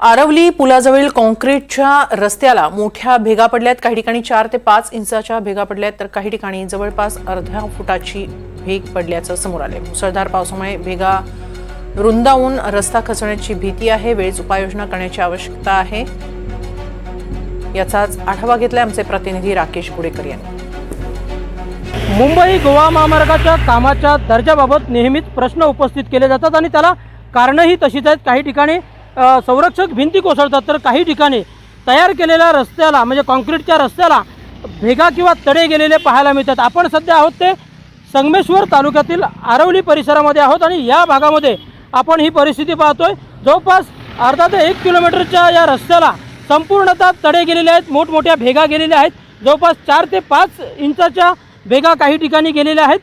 आरवली पुलाजवळील कॉन्क्रीटच्या रस्त्याला मोठ्या भेगा पडल्यात. काही ठिकाणी चार ते पाच इंचाच्या भेगा पडल्यात तर काही ठिकाणी जवळपास अर्ध्या फुटाची भेग पडल्याचं समोर आले मुसळधार पावसामुळे भेगा रुंदावून रस्ता खचण्याची भीती आहे. वेळीच उपाययोजना करण्याची आवश्यकता आहे. याचाच आढावा घेतलाय आमचे प्रतिनिधी राकेश गुडेकर यांनी. मुंबई गोवा महामार्गाच्या कामाच्या दर्जाबाबत नेहमीच प्रश्न उपस्थित केले जातात आणि त्याला कारणंही तशीच आहेत. काही ठिकाणी संरक्षक भिंती कोसळतात तर काही ठिकाणी तयार केलेल्या रस्त्याला म्हणजे कॉन्क्रीटच्या रस्त्याला भेगा किंवा तडे गेलेले पाहायला मिळतात. आपण सध्या आहोत ते संगमेश्वर तालुक्यातील आरवली परिसरामध्ये आहोत आणि या भागामध्ये आपण ही परिस्थिती पाहतोय. जवळपास अर्धा ते एक किलोमीटरच्या या रस्त्याला संपूर्णतः तडे गेलेले आहेत मोठमोठ्या भेगा गेलेल्या आहेत. जवळपास चार ते पाच इंचाच्या भेगा काही ठिकाणी गेलेल्या आहेत.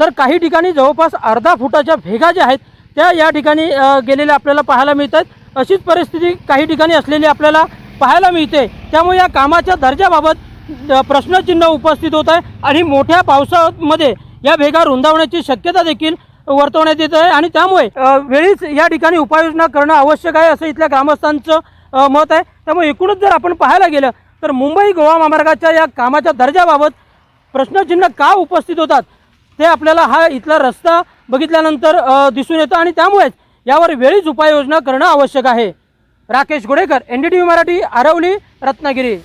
तर काही ठिकाणी जवळपास अर्धा फुटाच्या भेगा ज्या आहेत त्या या ठिकाणी गेलेल्या आपल्याला पाहायला मिळतात. अशीच परिस्थिती काही ठिकाणी असलेली आपल्याला पाहायला मिळते. त्यामुळे या कामाच्या दर्जाबाबत प्रश्नचिन्ह उपस्थित होत आहे आणि मोठ्या पावसामध्ये या भेगा रुंदावण्याची शक्यता देखील वर्तवण्यात येत आहे आणि त्यामुळे वेळीच या ठिकाणी उपाययोजना करणं आवश्यक आहे असं इथल्या ग्रामस्थांचं मत आहे. त्यामुळे एकूणच जर आपण पाहायला गेलं तर मुंबई गोवा महामार्गाच्या या कामाच्या दर्जाबाबत प्रश्नचिन्ह का उपस्थित होतात? ते आपल्याला हा इथला रस्ता बघितल्यानंतर दिसून येतं आणि त्यामुळेच यावर वेळीच उपाययोजना करणं आवश्यक आहे. Rakesh Godekar N D T V Marathi Aravali Ratnagiri.